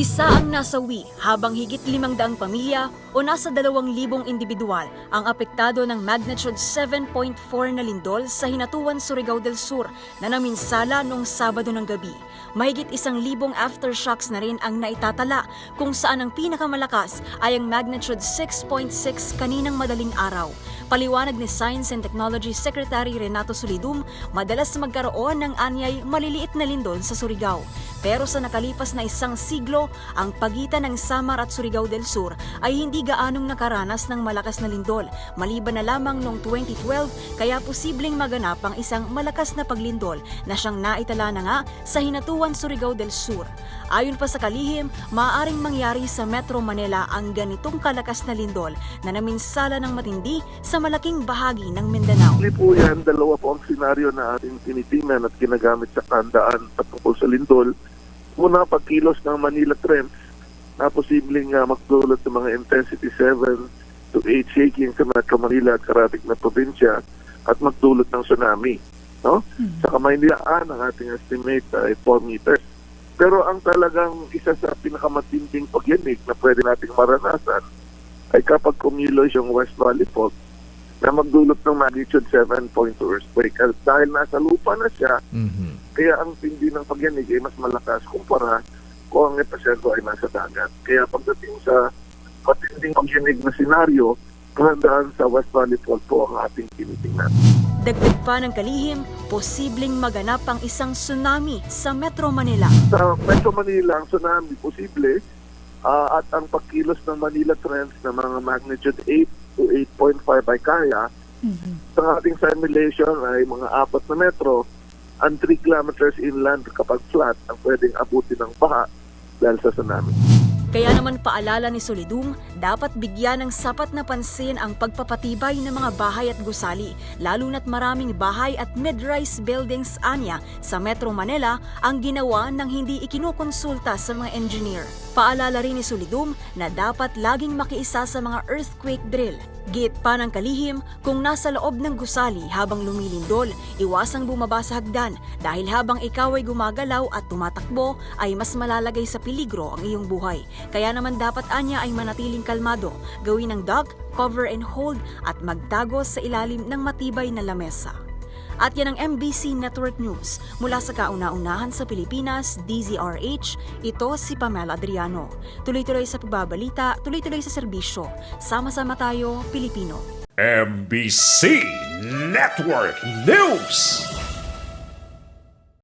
Isa ang nasawi habang higit limang daang pamilya o nasa dalawang libong individual ang apektado ng magnitude 7.4 na lindol sa Hinatuan, Surigao del Sur na naminsala noong Sabado ng gabi. Mahigit isang libong aftershocks na rin ang naitatala kung saan ang pinakamalakas ay ang magnitude 6.6 kaninang madaling araw. Paliwanag ni Science and Technology Secretary Renato Solidum, madalas magkaroon ng anyay maliliit na lindol sa Surigao. Pero sa nakalipas na isang siglo, ang pagitan ng Samar at Surigao del Sur ay hindi gaanong nakaranas ng malakas na lindol, maliban na lamang noong 2012 kaya posibleng maganap ang isang malakas na paglindol na siyang naitala na nga sa Hinatuan, Surigao del Sur. Ayon pa sa kalihim, maaaring mangyari sa Metro Manila ang ganitong kalakas na lindol na naminsala ng matindi sa malaking bahagi ng Mindanao. Actually po yan, dalawa po ang senaryo na ating tinitingnan at ginagamit sa tandaan patungkol sa lindol. Una, pagkilos ng Manila Trends na posibleng uh, magdulot ng mga intensity 7 to 8 shaking sa Metro Manila at karating na probinsya at magdulot ng tsunami. No? Sa Kamaynilaan, ang ating estimate ay 4 meters. Pero ang talagang isa sa pinakamatinding pagyanig na pwede nating maranasan ay kapag kumilos yung West Valley Fault na magdulot ng magnitude 7.2 earthquake. At dahil nasa lupa na siya, Mhm. kaya ang tindi ng pagyanig ay mas malakas kumpara kung ang epicentro ay nasa dagat. Kaya pagdating sa matinding pagyanig na senaryo, kahandaan sa West Valley Fault po ang ating tinitingnan. Dagdag pa ng kalihim, posibleng maganap ang isang tsunami sa Metro Manila. Sa Metro Manila, ang tsunami posible ah, at ang pagkilos ng Manila Trends na mga magnitude 8 to 8.5 ay kaya. Sa ating simulation ay mga apat na metro and 3 kilometers inland kapag flat ang pwedeng abutin ng baha dahil sa tsunami. Kaya naman paalala ni Solidum, dapat bigyan ng sapat na pansin ang pagpapatibay ng mga bahay at gusali, lalo na't maraming bahay at mid-rise buildings anya sa Metro Manila ang ginawa ng hindi ikinukonsulta sa mga engineer. Paalala rin ni Solidum na dapat laging makiisa sa mga earthquake drill. Git pa ng kalihim, kung nasa loob ng gusali habang lumilindol, iwasang bumaba sa hagdan dahil habang ikaw ay gumagalaw at tumatakbo ay mas malalagay sa peligro ang iyong buhay. Kaya naman dapat anya ay manatiling kalmado, gawin ng duck, cover and hold at magtago sa ilalim ng matibay na lamesa. At yan ang MBC Network News. Mula sa kauna-unahan sa Pilipinas, DZRH, ito si Pamela Adriano. Tuloy-tuloy sa pagbabalita, tuloy-tuloy sa serbisyo. Sama-sama tayo, Pilipino. MBC Network News.